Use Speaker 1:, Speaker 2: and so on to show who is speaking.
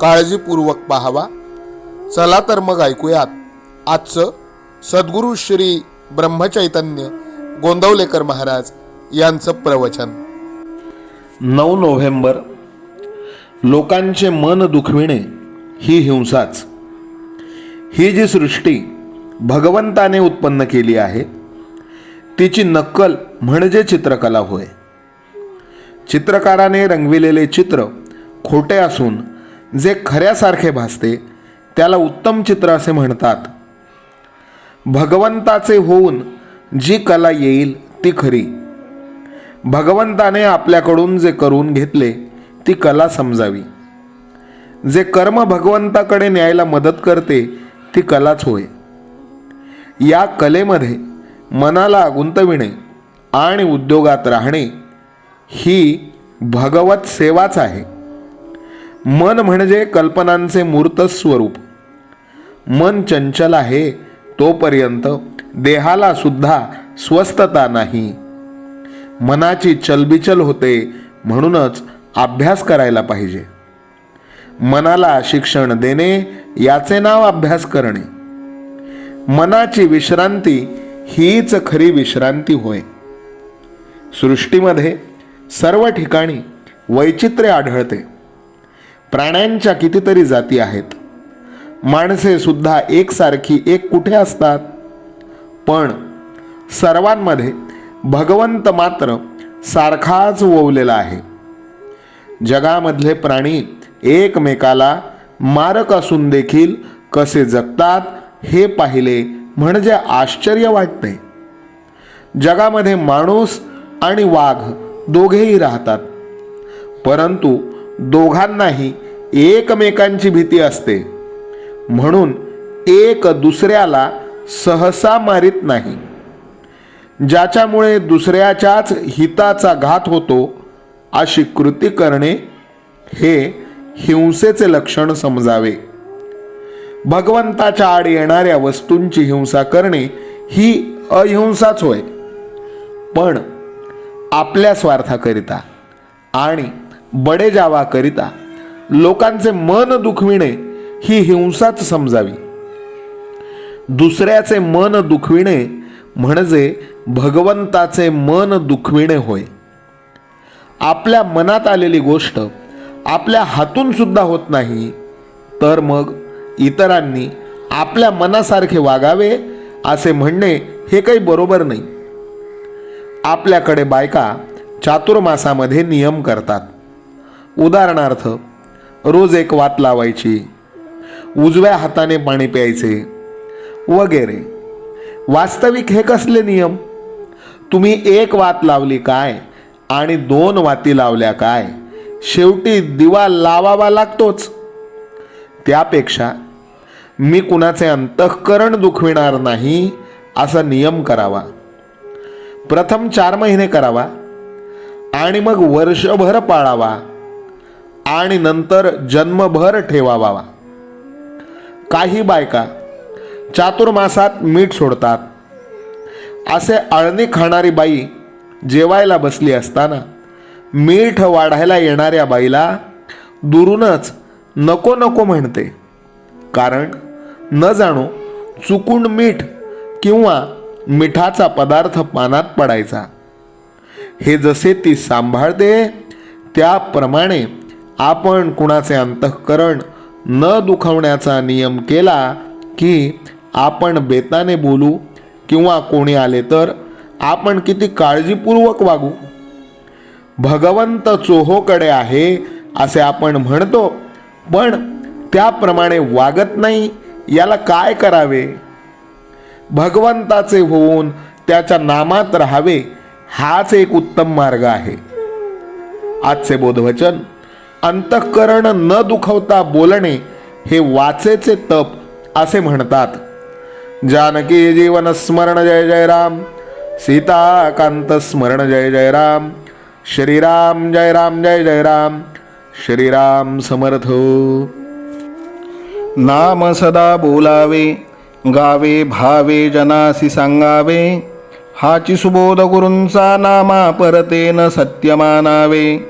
Speaker 1: काळजीपूर्वक पाहावा. चला तर मग ऐकूयात. आजचं सद्गुरू श्री ब्रह्मचैतन्य गोंदवलेकर महाराज यांचं प्रवचन. नऊ नोव्हेंबर. लोकांचे मन दुखविणे ही हिंसाच. ही जी सृष्टी भगवंताने उत्पन्न केली आहे तिची नक्कल म्हणजे चित्रकला होय. चित्रकाराने रंगविलेले चित्र खोटे असून जे खऱ्यासारखे भासते त्याला उत्तम चित्र असे म्हणतात. भगवंताचे होऊन जी कला येईल ती खरी. भगवंताने आपल्याकडून जे करून घेतले ती कला समजावी. जे कर्म भगवंताकडे न्यायला मदत करते ती कलाच होय. या कलेमध्ये मनाला गुंतविणे आणि उद्योगात राहणे ही भगवत सेवाच आहे. मन म्हणजे कल्पनांचे मूर्त स्वरूप. मन चंचल आहे तोपर्यंत देहाला सुद्धा स्वस्थता नाही. मनाची चलबिचल होते म्हणूनच अभ्यास करायला पाहिजे. मनाला शिक्षण देणे याचे नाव अभ्यास करणे. मनाची विश्रांती हीच खरी विश्रांती होय. सृष्टीमध्ये सर्व ठिकाणी वैचित्र्य आढळते. प्राण्यांच्या कितीतरी जाती आहेत. माणसे सुद्धा एकसारखी एक कुठे असतात? पण सर्वांमध्ये भगवंत मात्र सारखाच ओवलेला आहे. जगामधले प्राणी एकमेकाला मारक असून देखील कसे जगतात हे पाहिले म्हणजे आश्चर्य वाटते. जगामध्ये माणूस आणि वाघ दोघेही राहतात. परंतु दोघांनाही एकमेकांची भीती असते. म्हणून एक दुसऱ्याला सहसा मारित नाही. ज्याच्यामुळे दुसऱ्याच्याच हिताचा घात होतो अशी कृती करणे हे हिंसेचे लक्षण समजावे. भगवंताच्या आड येणाऱ्या वस्तूंची हिंसा करणे ही अहिंसाच होय. पण आपल्या स्वार्थाकरिता आणि बडे जावाकरिता लोकांचे मन दुखविणे ही हिंसाच समजावी. दुसऱ्याचे मन दुखविणे म्हणजे भगवंताचे मन दुखविणे होय. आपल्या मनात आलेली गोष्ट आपल्या हातून सुद्धा होत नाही तर मग इतरांनी आपल्या मनासारखे वागावे असे म्हणणे हे काही बरोबर नाही. आपल्याकडे बायका चातुर्मासामध्ये नियम करतात. उदाहरणार्थ रोज एक वात लावायची उजव्या हाताने पाणी प्यायचे वगैरे. वास्तविक हे कसले नियम? तुम्ही एक वात लावली काय आणि दोन वाती लावल्या काय? शेवटी दिवा लावावा लागतोच. त्यापेक्षा मी कुणाचे अंतःकरण दुखविणार नाही असा नियम करावा. प्रथम चार महिने करावा आणि मग वर्षभर पाळावा. आणि नंतर जन्मभर ठेवावा काही बायका चातुर्मासात मीठ सोडतात. असे आळणी खाणारी बाई जेवायला बसली असताना मीठ वाढायला येणाऱ्या बाईला दुरूनच नको नको म्हणते. कारण न जाणो चुकून मीठ किंवा मिठाचा पदार्थ पानात पडायचा. हे जसे ती सांभाळते त्याप्रमाणे आपण कुणाचे अंतःकरण न दुखवण्याचा नियम केला की आपण बेताने बोलू किंवा कोणी आले तर आपण किती काळजीपूर्वक वागू? भगवंत चोहोकडे आहे असे आपण म्हणतो पण त्याप्रमाणे वागत नाही याला काय करावे? भगवंताचे होऊन त्याच्या नामात राहावे हाच एक उत्तम मार्ग आहे. आजचे बोधवचन अंतःकरण न दुखवता बोलणे हे वाचेचे तप असे म्हणतात. जानकी जीवन स्मरण जय जय राम. सीताकांत स्मरण जय जय राम. श्रीराम जय राम जय जय राम. श्रीराम समर्थ.
Speaker 2: नाम सदा बोलावे गावे भावे जनासी सांगावे हाची सुबोध गुरूंचा नामा परतेन सत्यमानावे. मानावे